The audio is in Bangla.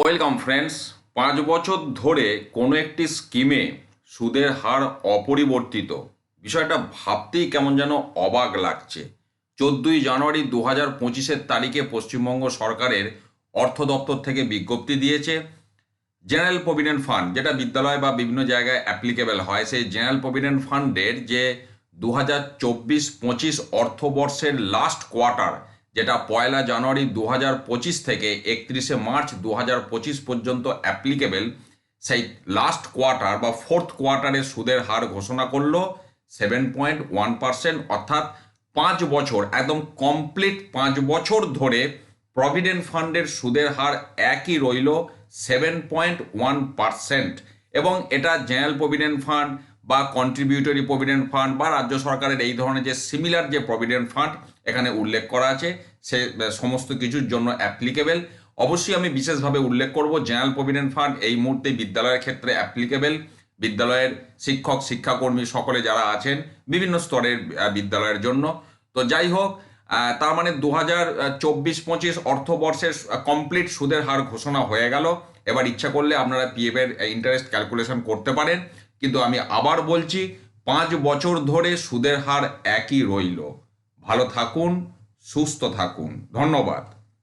ওয়েলকাম ফ্রেন্ডস, পাঁচ বছর ধরে কোনো একটি স্কিমে সুদের হার অপরিবর্তিত। বিষয়টা ভাবতেই কেমন যেন অবাক লাগছে। চোদ্দোই জানুয়ারি দু হাজার পঁচিশের তারিখে পশ্চিমবঙ্গ সরকারের অর্থ দপ্তর থেকে বিজ্ঞপ্তি দিয়েছে, জেনারেল প্রভিডেন্ট ফান্ড, যেটা বিদ্যালয় বা বিভিন্ন জায়গায় অ্যাপ্লিকেবল হয়। সেই জেনারেল প্রভিডেন্ট ফান্ডের যে দু হাজার চব্বিশ পঁচিশ অর্থবর্ষের লাস্ট কোয়ার্টার যেটা পয়লা জানুয়ারি দু হাজার পঁচিশ থেকে একত্রিশে মার্চ দু হাজার পঁচিশ পর্যন্ত অ্যাপ্লিকেবেল সেই লাস্ট কোয়ার্টার বা ফোর্থ কোয়ার্টারের সুদের হার ঘোষণা করল সেভেন পয়েন্ট ওয়ান পার্সেন্ট অর্থাৎ পাঁচ বছর, একদম কমপ্লিট পাঁচ বছর ধরে প্রভিডেন্ট ফান্ডের সুদের হার একই রইল সেভেন পয়েন্ট ওয়ান পার্সেন্ট এবং এটা জেনারেল প্রভিডেন্ট ফান্ড বা কন্ট্রিবিউটরি প্রভিডেন্ট ফান্ড বা রাজ্য সরকারের এই ধরনের যে সিমিলার যে প্রভিডেন্ট ফান্ড এখানে উল্লেখ করা আছে, সে সমস্ত কিছুর জন্য অ্যাপ্লিকেবেল অবশ্যই আমি বিশেষভাবে উল্লেখ করব জেনারেল প্রভিডেন্ট ফান্ড এই মুহূর্তে বিদ্যালয়ের ক্ষেত্রে অ্যাপ্লিকেবেল বিদ্যালয়ের শিক্ষক, শিক্ষাকর্মী সকলে যারা আছেন, বিভিন্ন স্তরের বিদ্যালয়ের জন্য। তো যাই হোক তার মানে দু হাজার চব্বিশ পঁচিশ অর্থবর্ষের কমপ্লিট সুদের হার ঘোষণা হয়ে গেল। এবার ইচ্ছা করলে আপনারা পিএফ এর ইন্টারেস্ট ক্যালকুলেশন করতে পারেন। কিন্তু আমি আবার বলছি, পাঁচ বছর ধরে সুদের হার একই রইল। ভালো থাকুন, সুস্থ থাকুন। ধন্যবাদ।